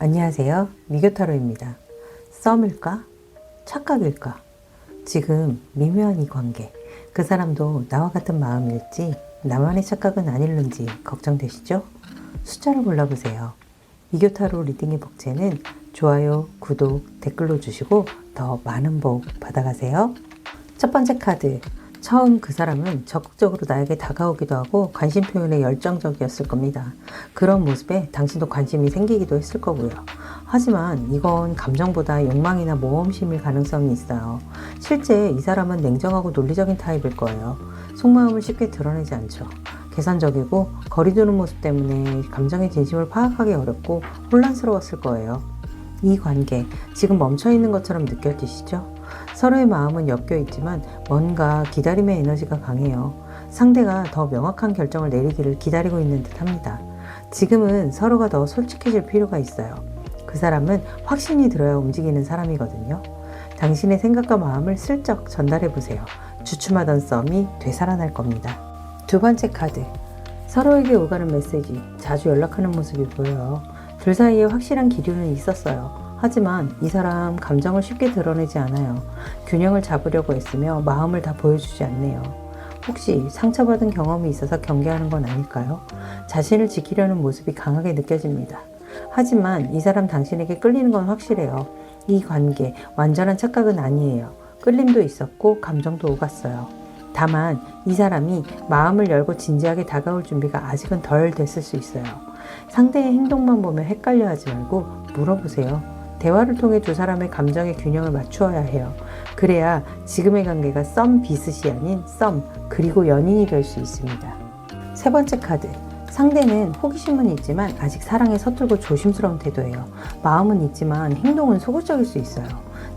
안녕하세요. 미교타로입니다. 썸일까? 착각일까? 지금 미묘한 이 관계. 그 사람도 나와 같은 마음일지 나만의 착각은 아닐는지 걱정되시죠? 숫자를 골라보세요. 미교타로 리딩의 복제는 좋아요, 구독, 댓글로 주시고 더 많은 복 받아가세요. 첫 번째 카드. 처음 그 사람은 적극적으로 나에게 다가오기도 하고 관심 표현에 열정적이었을 겁니다. 그런 모습에 당신도 관심이 생기기도 했을 거고요. 하지만 이건 감정보다 욕망이나 모험심일 가능성이 있어요. 실제 이 사람은 냉정하고 논리적인 타입일 거예요. 속마음을 쉽게 드러내지 않죠. 계산적이고 거리두는 모습 때문에 감정의 진심을 파악하기 어렵고 혼란스러웠을 거예요. 이 관계, 지금 멈춰 있는 것처럼 느껴지시죠? 서로의 마음은 엮여 있지만 뭔가 기다림의 에너지가 강해요. 상대가 더 명확한 결정을 내리기를 기다리고 있는 듯 합니다. 지금은 서로가 더 솔직해질 필요가 있어요. 그 사람은 확신이 들어야 움직이는 사람이거든요. 당신의 생각과 마음을 슬쩍 전달해 보세요. 주춤하던 썸이 되살아날 겁니다. 두 번째 카드. 서로에게 오가는 메시지, 자주 연락하는 모습이 보여요. 둘 사이에 확실한 기류는 있었어요. 하지만 이 사람 감정을 쉽게 드러내지 않아요. 균형을 잡으려고 애쓰며 마음을 다 보여주지 않네요. 혹시 상처받은 경험이 있어서 경계하는 건 아닐까요? 자신을 지키려는 모습이 강하게 느껴집니다. 하지만 이 사람 당신에게 끌리는 건 확실해요. 이 관계 완전한 착각은 아니에요. 끌림도 있었고 감정도 오갔어요. 다만 이 사람이 마음을 열고 진지하게 다가올 준비가 아직은 덜 됐을 수 있어요. 상대의 행동만 보면 헷갈려 하지 말고 물어보세요. 대화를 통해 두 사람의 감정의 균형을 맞추어야 해요. 그래야 지금의 관계가 썸 비슷이 아닌 썸 그리고 연인이 될 수 있습니다. 세 번째 카드. 상대는 호기심은 있지만 아직 사랑에 서툴고 조심스러운 태도예요. 마음은 있지만 행동은 소극적일 수 있어요.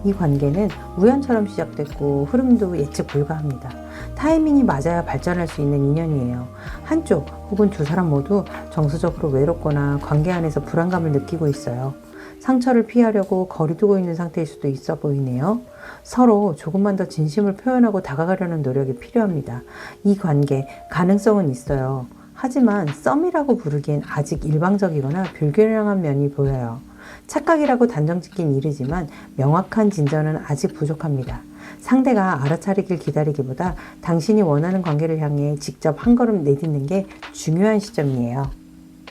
이 관계는 우연처럼 시작됐고 흐름도 예측 불가합니다. 타이밍이 맞아야 발전할 수 있는 인연이에요. 한쪽 혹은 두 사람 모두 정서적으로 외롭거나 관계 안에서 불안감을 느끼고 있어요. 상처를 피하려고 거리두고 있는 상태일 수도 있어 보이네요. 서로 조금만 더 진심을 표현하고 다가가려는 노력이 필요합니다. 이 관계 가능성은 있어요. 하지만 썸이라고 부르기엔 아직 일방적이거나 불균형한 면이 보여요. 착각이라고 단정 짓긴 이르지만 명확한 진전은 아직 부족합니다. 상대가 알아차리길 기다리기보다 당신이 원하는 관계를 향해 직접 한 걸음 내딛는 게 중요한 시점이에요.